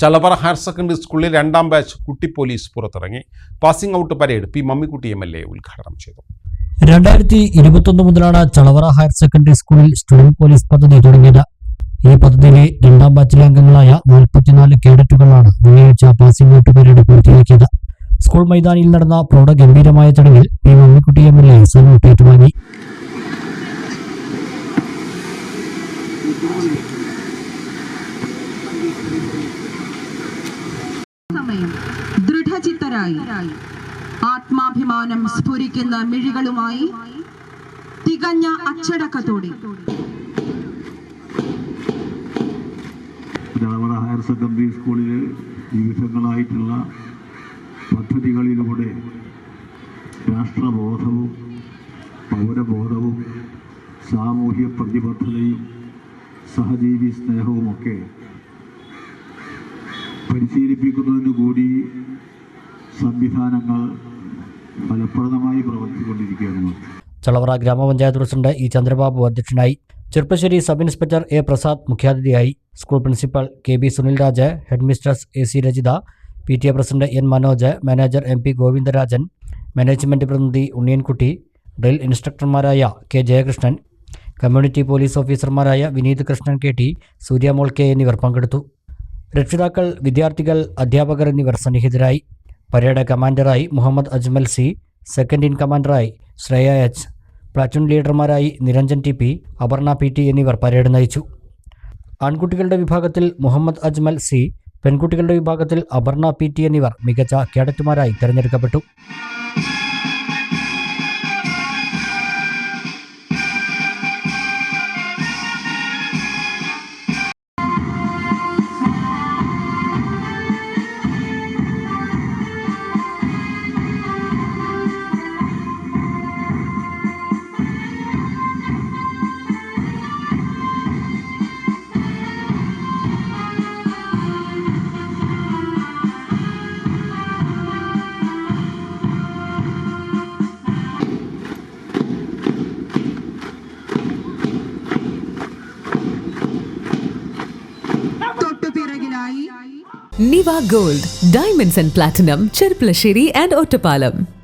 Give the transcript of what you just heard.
ചലവറ higher secondary സ്കൂളിൽ രണ്ടാം batch കുട്ടി പോലീസ് പുറത്തിറങ്ങി. Passing out parade P Mammikutty M L A ഉദ്ഘാടനം ചെയ്തു. രണ്ടായിരത്തി ഇരുപത്തൊന്ന് മുതലാണ് ചളവറ ഹയർ സെക്കൻഡറി സ്കൂളിൽ സ്റ്റുഡന്റ് പോലീസ് പദ്ധതി തുടങ്ങിയത്. ഈ പദ്ധതിയിലെ രണ്ടാം ബാച്ചിലെ അംഗങ്ങളായ നാൽപ്പത്തിനാല് കേഡറ്റുകളാണ് വെള്ളിയാഴ്ച പാസിംഗ് ഔട്ട് പരേഡ് പൂർത്തിയാക്കിയത്. സ്കൂൾ മൈതാനിയിൽ നടന്ന പ്രൗഢ ഗംഭീരമായ ചടങ്ങിൽ P Mammikutty M L A salute ഏറ്റുവാങ്ങി. സമയം ദൃഢചിത്തരായി. ആത്മാഭിമാനം സ്ഫുരിക്കുന്ന മിഴികളുമായി തികഞ്ഞ അച്ചടക്കത്തോടെ. ഹയർ സെക്കൻഡറി സ്കൂളിലെ വിവിധങ്ങളായിട്ടുള്ള പദ്ധതികളിലൂടെ രാഷ്ട്രബോധവും പൗരബോധവും സാമൂഹ്യ പ്രതിബദ്ധതയും സഹജീവി സ്നേഹവുമൊക്കെ പരിശീലിപ്പിക്കുന്നതിന് കൂടി സംവിധാനങ്ങൾ ഫലപ്രദമായി പ്രവർത്തിച്ചുകൊണ്ടിരിക്കുകയാണ്. ചളവറ ഗ്രാമപഞ്ചായത്ത് പ്രസിഡന്റ് ഇ ചന്ദ്രബാബു അധ്യക്ഷനായി. Cherpulassery sub inspector A Prasad മുഖ്യാതിഥിയായി. School principal K B Sunilraj headmistress headmistress A C Rajitha P T A president N Manoj manager M P Govindarajan management പ്രതിനിധി ഉണ്ണിയൻകുട്ടി ഡ്രിൽ ഇൻസ്ട്രക്ടർമാരായ കെ ജയകൃഷ്ണൻ കമ്മ്യൂണിറ്റി പോലീസ് ഓഫീസർമാരായ Vineeth Krishnan K T Suryamol K എന്നിവർ പങ്കെടുത്തു. രക്ഷിതാക്കൾ വിദ്യാർത്ഥികൾ അധ്യാപകർ എന്നിവർ സന്നിഹിതരായി. Parade കമാൻഡറായി Muhammad Ajmal C second in കമാൻഡറായി Shreya H platoon ലീഡർമാരായി Niranjan T P Aparna P T എന്നിവർ പരേഡ് നയിച്ചു. ആൺകുട്ടികളുടെ വിഭാഗത്തിൽ മുഹമ്മദ് അജ്മൽ സി പെൺകുട്ടികളുടെ വിഭാഗത്തിൽ അപർണ പി ടി എന്നിവർ മികച്ച കേഡറ്റുമാരായി തിരഞ്ഞെടുക്കപ്പെട്ടു. Niva gold diamonds and platinum Cherpulassery and Ottapalam